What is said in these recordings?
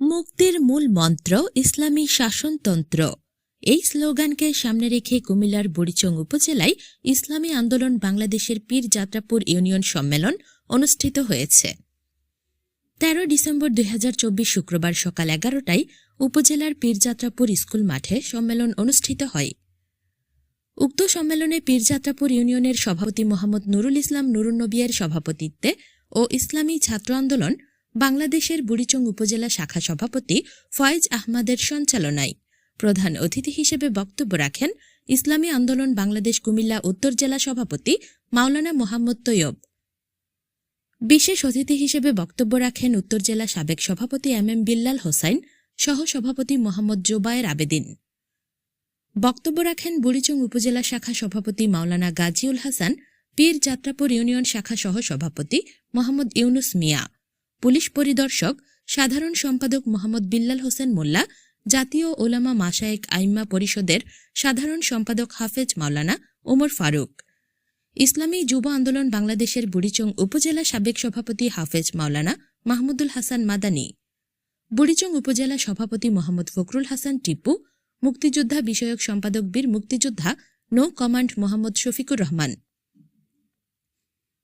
মুক্তির মূল মন্ত্র, ইসলামী শাসনতন্ত্র। এই স্লোগানকে সামনে রেখে কুমিল্লার বুড়িচং উপজেলায় ইসলামী আন্দোলন বাংলাদেশের পীর যাত্রাপুর ইউনিয়ন সম্মেলন অনুষ্ঠিত হয়েছে। তেরো ডিসেম্বর দুই হাজার চব্বিশ শুক্রবার সকাল এগারোটায় উপজেলার পীরযাত্রাপুর স্কুল মাঠে সম্মেলন অনুষ্ঠিত হয়। উক্ত সম্মেলনে পীরযাত্রাপুর ইউনিয়নের সভাপতি মোহাম্মদ নুরুল ইসলাম নুরুন্নবিয়ার সভাপতিত্বে ও ইসলামী ছাত্র আন্দোলন বাংলাদেশের বুড়িচং উপজেলা শাখা সভাপতি ফয়েজ আহমদের সঞ্চালনায়। প্রধান অতিথি হিসেবে বক্তব্য রাখেন ইসলামী আন্দোলন বাংলাদেশ কুমিল্লা উত্তর জেলা সভাপতি মাওলানা মোহাম্মদ তৈয়ব। বিশেষ অতিথি হিসেবে বক্তব্য রাখেন উত্তর জেলা সাবেক সভাপতি এম এম বিল্লাল হোসাইন, সহ সভাপতি মোহাম্মদ জোবায়ের আবেদিন। বক্তব্য রাখেন বুড়িচং উপজেলা শাখা সভাপতি মাওলানা গাজীউল হাসান, পীর যাত্রাপুর ইউনিয়ন শাখা সহ সভাপতি মোহাম্মদ ইউনুস মিয়া। পুলিশ পরিদর্শক, সাধারণ সম্পাদক মোহাম্মদ বিল্লাল হোসেন মোল্লা, জাতীয় ওলামা মাসায়েক আইম্মা পরিষদের সাধারণ সম্পাদক হাফেজ মাওলানা ওমর ফারুক। ইসলামী যুব আন্দোলন বাংলাদেশের বুড়িচং উপজেলা সাবেক সভাপতি হাফেজ মাওলানা মাহমুদুল হাসান মাদানী। বুড়িচং উপজেলা সভাপতি মোহাম্মদ ফখরুল হাসান টিপু, মুক্তিযোদ্ধা বিষয়ক সম্পাদক বীর মুক্তিযোদ্ধা, নৌ কমান্ড মোহাম্মদ শফিকুর রহমান।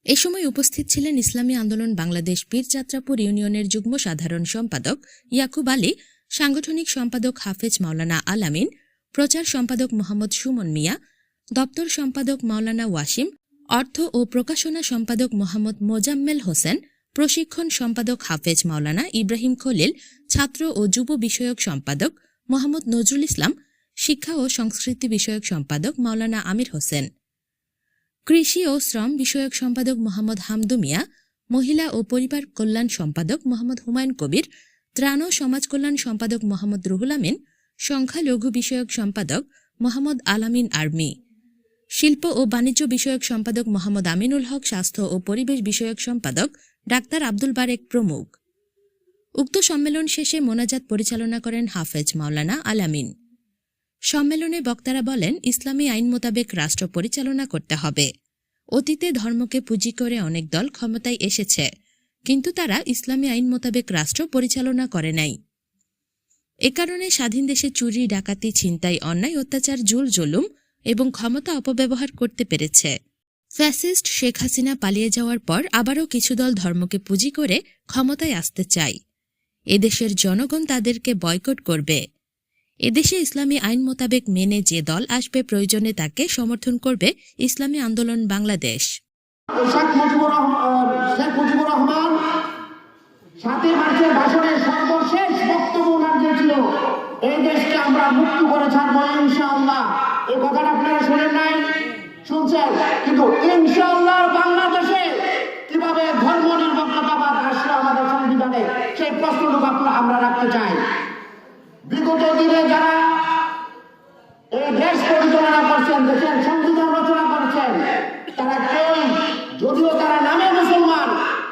এ সময় উপস্থিত ছিলেন ইসলামী আন্দোলন বাংলাদেশ পীরযাত্রাপুর ইউনিয়নের যুগ্ম সাধারণ সম্পাদক ইয়াকুব আলী, সাংগঠনিক সম্পাদক হাফেজ মাওলানা আলামিন প্রচার সম্পাদক মোহাম্মদ সুমন মিয়া, দপ্তর সম্পাদক মাওলানা ওয়াসিম, অর্থ ও প্রকাশনা সম্পাদক মোহাম্মদ মোজাম্মেল হোসেন, প্রশিক্ষণ সম্পাদক হাফেজ মাওলানা ইব্রাহিম খলিল, ছাত্র ও যুব বিষয়ক সম্পাদক মোহাম্মদ নজরুল ইসলাম, শিক্ষা ও সংস্কৃতি বিষয়ক সম্পাদক মাওলানা আমির হোসেন। কৃষি ও শ্রম বিষয়ক সম্পাদক মোহাম্মদ হামদু মিয়া, মহিলা ও পরিবার কল্যাণ সম্পাদক মোহাম্মদ হুমায়ুন কবির, ত্রাণ ও সমাজ কল্যাণ সম্পাদক মোহাম্মদ রুহুল আমিন, সংখ্যালঘু বিষয়ক সম্পাদক মোহাম্মদ আলামিন আর্মি, শিল্প ও বাণিজ্য বিষয়ক সম্পাদক মোহাম্মদ আমিনুল হক, স্বাস্থ্য ও পরিবেশ বিষয়ক সম্পাদক ডাক্তার আব্দুল বারেক প্রমুখ। উক্ত সম্মেলন শেষে মোনাজাত পরিচালনা করেন হাফেজ মাওলানা আলামিন। সম্মেলনে বক্তারা বলেন, ইসলামী আইন মোতাবেক রাষ্ট্র পরিচালনা করতে হবে। অতীতে ধর্মকে পুঁজি করে অনেক দল ক্ষমতায় এসেছে, কিন্তু তারা ইসলামী আইন মোতাবেক রাষ্ট্র পরিচালনা করে নাই। এ কারণে স্বাধীন দেশে চুরি, ডাকাতি, ছিনতাই, অন্যায়, অত্যাচার, জুল, জুলুম এবং ক্ষমতা অপব্যবহার করতে পেরেছে। ফ্যাসিস্ট শেখ হাসিনা পালিয়ে যাওয়ার পর আবারও কিছু দল ধর্মকে পুঁজি করে ক্ষমতায় আসতে চায়। এদেশের জনগণ তাদেরকে বয়কট করবে। এদেশে ইসলামী আইন মোতাবেক মেনে যে দল আসবে প্রয়োজনে তাকে সমর্থন করবে ইসলামী আন্দোলন বাংলাদেশ। এই দেশকে আমরা করে কথাটা নাই কিন্তু কীভাবে ধর্ম আসলো আমাদের সংবিধানে, সেই প্রশ্নটুকু আমরা রাখতে চাই। বিগত দিনে যারা এই দেশ পরিচালনা করছেন, দেশের সংবিধান রচনা করেছেন, তারা কেউ যদিও তারা নামে মুসলমান,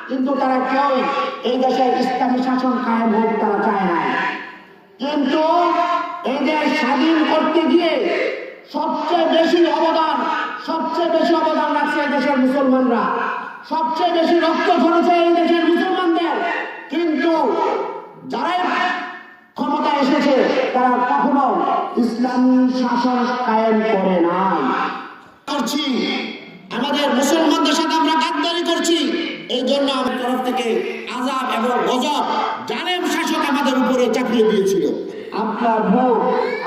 কিন্তু তারা কেউ এই দেশে ইসলামী শাসন কায়েম হোক তারা চায় না কিন্তু এই দেশ স্বাধীন করতে গিয়ে সবচেয়ে বেশি অবদান, সবচেয়ে বেশি অবদান রাখছে এই দেশের মুসলমানরা। সবচেয়ে বেশি রক্ত ঝরেছে এই দেশের মুসলমানদের কিন্তু যারাই এসেছে তারা কখনো ইসলামী শাসন কায়েম করে নাই। করছি। আমাদের মুসলমানদের সাথে আমরা গাদ্দারি করছি। এই জন্য আমার তরফ থেকে আজাব এবং গজব জালেম শাসক আমাদের উপরে চাপিয়ে দিয়েছিল। আপনার ভোট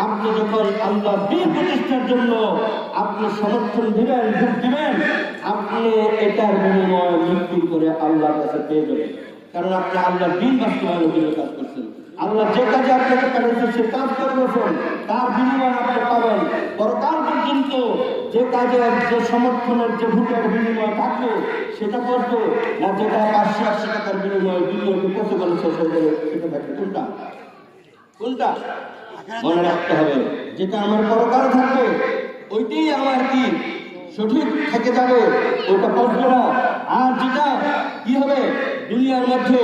আপনি যখন আল্লাহ দিন প্রতিষ্ঠার জন্য আপনি সমর্থন দিবেন ভোট দিবেন আপনি এটার বিনিময়ে মৃত্যু করে আল্লাহর কাছে পেয়ে যাবেন। কারণ আপনি আল্লাহ দিন বাস্তবায়নের জন্য কাজ করছেন। আল্লাহ যে কাজে আপনাকে পাঠিয়েছে সে কাজ করবেন তার বিনিময় আপনি পাবেন। পরকাল পর্যন্ত যে কাজে যে সমর্থনের, যে ভোটের বিনিময় থাকবে, সেটা করবে। না যেটা পাঁচশো একশো টাকার বিনিময়ে দ্বিতীয়টি কত গেলে শেষ হয়ে গেলে সেটা থাকবে। কোনটা? কোনটা? মনে রাখতে হবে, যেটা আমার পরকাল থাকবে, ওইটাই আমার কি? সঠিক থেকে যাবে ওটা পড়বে না। আর যেটা, কি হবে? দুনিয়ার মধ্যে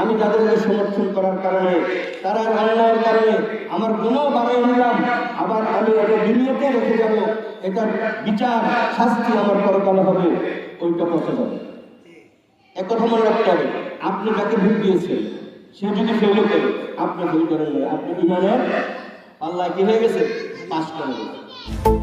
আমি তাদেরকে সমর্থন করার কারণে, তারা অন্যায়ের কারণে আমার গুণও বাড়িয়ে নিলাম। আবার আমি এটা দুনিয়াতে রেখে যাব, এটার বিচার, শাস্তি আমার পরকালে হবে, ওইটা পচে যাবে। এক কথা মনে রাখতে হবে, আপনি যাকে ভুল দিয়েছেন, সে যদি ফেল করে, আপনি ভুল করেন আপনি ইমানের আল্লাহ কি হয়ে গেছে? পাশ করে গেছে।